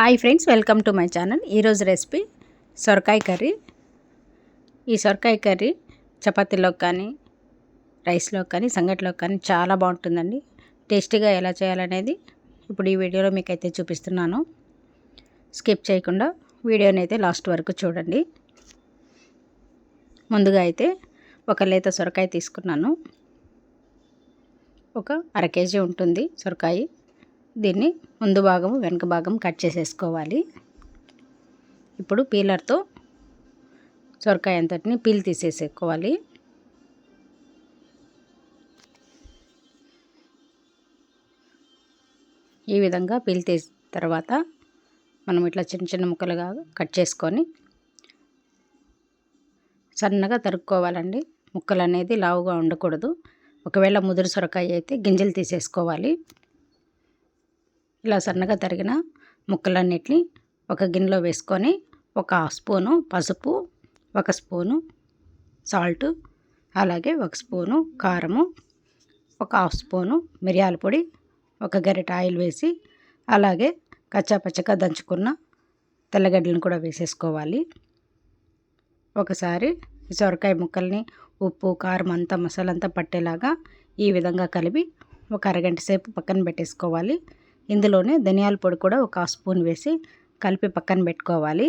Hi friends welcome to my channel. ఈరోజు recipe సొరకాయ curry. ఈ సొరకాయ కర్రీ చపాతీలో కానీ రైస్లో కానీ సంగట్లో కానీ చాలా బాగుంటుందండి. టేస్టీగా ఎలా చేయాలనేది ఇప్పుడు ఈ వీడియోలో మీకు అయితే చూపిస్తున్నాను. స్కిప్ చేయకుండా వీడియోని అయితే లాస్ట్ వరకు చూడండి. ముందుగా అయితే ఒక లేత సొరకాయ తీసుకున్నాను. ఒక అర కేజీ ఉంటుంది సొరకాయ. దీన్ని ముందు భాగం వెనక భాగం కట్ చేసేసుకోవాలి. ఇప్పుడు పీలర్తో సొరకాయ అంతటిని పీల్ తీసేసుకోవాలి ఈ విధంగా పీల్ తీసిన తర్వాత మనం ఇట్లా చిన్న చిన్న ముక్కలుగా కట్ చేసుకొని సన్నగా తరుక్కోవాలండి. ముక్కలు అనేది లావుగా ఉండకూడదు. ఒకవేళ ముదురు సొరకాయ అయితే గింజలు తీసేసుకోవాలి. ఇలా సన్నగా తరిగిన ముక్కలన్నిటిని ఒక గిన్నెలో వేసుకొని ఒక హాఫ్ స్పూను పసుపు ఒక స్పూను సాల్ట్ అలాగే ఒక స్పూను కారము ఒక హాఫ్ స్పూను మిరియాల పొడి ఒక గరిట ఆయిల్ వేసి అలాగే కచ్చాపచ్చగా దంచుకున్న తెల్లగడ్డలను కూడా వేసేసుకోవాలి. ఒకసారి సొరకాయ ముక్కల్ని ఉప్పు కారం అంతా మసాలంతా పట్టేలాగా ఈ విధంగా కలిపి ఒక అరగంట సేపు పక్కన పెట్టేసుకోవాలి. ఇందులోనే ధనియాల పొడి కూడా ఒక స్పూన్ వేసి కలిపి పక్కన పెట్టుకోవాలి.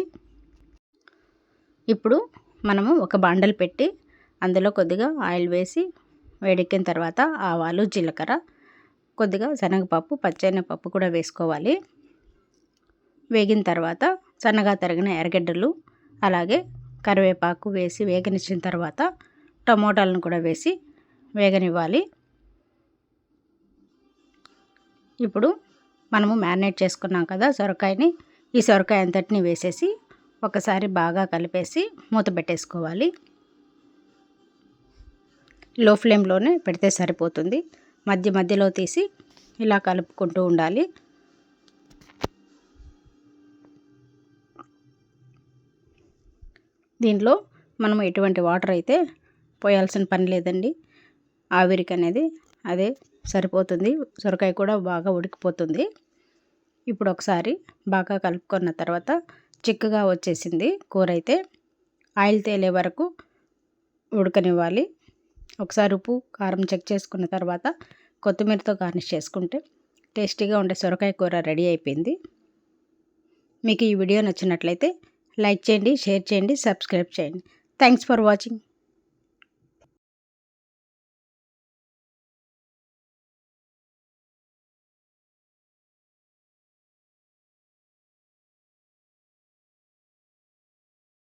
ఇప్పుడు మనము ఒక బాండలు పెట్టి అందులో కొద్దిగా ఆయిల్ వేసి వేడెక్కిన తర్వాత ఆవాలు జీలకర్ర కొద్దిగా శనగపప్పు పప్పు కూడా వేసుకోవాలి. వేగిన తర్వాత సన్నగా తరిగిన ఎర్రగడ్డలు అలాగే కరివేపాకు వేసి వేగనిచ్చిన తర్వాత టమోటాలను కూడా వేసి వేగనివ్వాలి. ఇప్పుడు మనము మ్యారినేట్ చేసుకున్నాం కదా సొరకాయని ఈ సొరకాయ అంతటిని వేసేసి ఒకసారి బాగా కలిపేసి మూత పెట్టేసుకోవాలి. లో ఫ్లేమ్లోనే పెడితే సరిపోతుంది. మధ్య మధ్యలో తీసి ఇలా కలుపుకుంటూ ఉండాలి. దీంట్లో మనం ఎటువంటి వాటర్ అయితే పోయాల్సిన పని లేదండి. ఆవిరికి అనేది అదే సరిపోతుంది. సొరకాయ కూడా బాగా ఉడికిపోతుంది. ఇప్పుడు ఒకసారి బాగా కలుపుకున్న తర్వాత చిక్కగా వచ్చేసింది కూర అయితే. ఆయిల్ తేలే వరకు ఉడకనివ్వాలి. ఒకసారి ఉప్పు కారం చెక్ చేసుకున్న తర్వాత కొత్తిమీరతో గార్నిష్ చేసుకుంటే టేస్టీగా ఉండే సొరకాయ కూర రెడీ అయిపోయింది. మీకు ఈ వీడియో నచ్చినట్లయితే లైక్ చేయండి షేర్ చేయండి సబ్స్క్రైబ్ చేయండి. Thanks for watching.